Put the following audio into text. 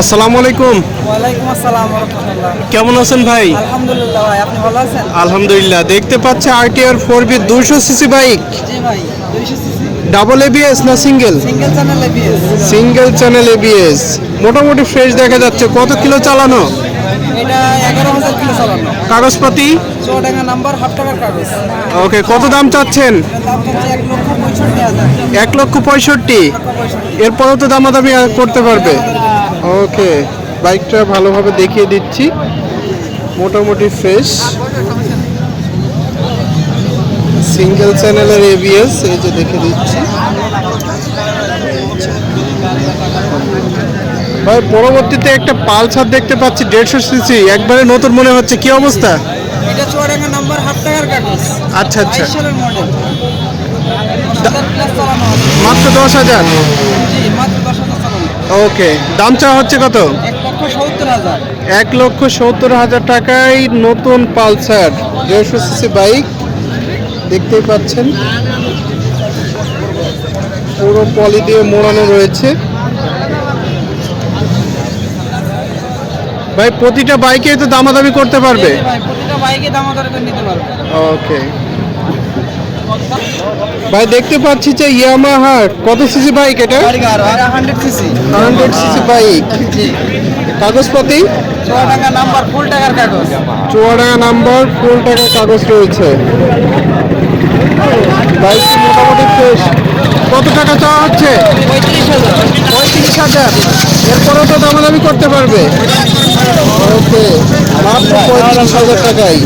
আসসালামু আলাইকুম। ওয়ালাইকুম আসসালাম রহমতুল্লাহ কেমন আছেন ভাই? আলহামদুলিল্লাহ ভাই আপনি ভালো আছেন? আলহামদুলিল্লাহ দেখতে পাচ্ছি আরটিআর ফোর বি দুইশো সিসি বাইক জি ভাই দুইশো সিসি ডাবল এবিএস না single single channel ABS single channel ABS মোটামুটি ফ্রেশ দেখা যাচ্ছে। কত কিলো চালানো? এটা এগারো হাজার কিলো চালানো। কাগজপাতি? চুয়াডাঙ্গা নাম্বার হাফ টাকার কাগজ। ওকে কত দাম চাচ্ছেন? এক লক্ষ পঁয়ষট্টি এরপরেও তো দামাদামি করতে পারবে। ওকে বাইকটা ভালোভাবে দেখিয়ে দিচ্ছি। মোটামুটি ফ্রেশ সিঙ্গেল চ্যানেলের এবিএস এই যে দেখে দিচ্ছি। ভাই পরবর্তীতে একটা পালসার দেখতে পাচ্ছি দেড়শো সিসি একবারে নতুন মনে হচ্ছে কি অবস্থা? এটা চুয়াডাঙ্গা নাম্বার হাফ টাকার কাগজ। আচ্ছা আচ্ছা। মডেল মাত্র দশ হাজার? মাত্র ওকে দাম চাওয়া হচ্ছে কত? এক লক্ষ সত্তর হাজার। টাকায় নতুন পালসার দেড়শো সিসি বাইক দেখতেই পাচ্ছেন। পুরো পলি দিয়ে মোড়ানো রয়েছে। ভাই প্রতিটা বাইকে তো দামাদামি করতে পারবে? প্রতিটা বাইকে দাম আদার পারবে। ওকে ভাই দেখতে পাচ্ছি যে ইয়ামাহার কত সিসি বাইক এটা? Hundred cc hundred cc bike কাগজপাতি? চুয়াডাঙ্গা নাম্বার ফুল টাকার কাগজ। চুয়াডাঙ্গা নাম্বার ফুল টাকা কাগজ রয়েছে। বাইকটি মোটামুটি ফ্রেশ কত টাকা চাওয়া হচ্ছে? পঁয়ত্রিশ হাজার। পঁয়ত্রিশ হাজার এরপরেও তো দামাদামি করতে পারবে। ওকে মাত্র পঁয়ত্রিশ হাজার টাকাই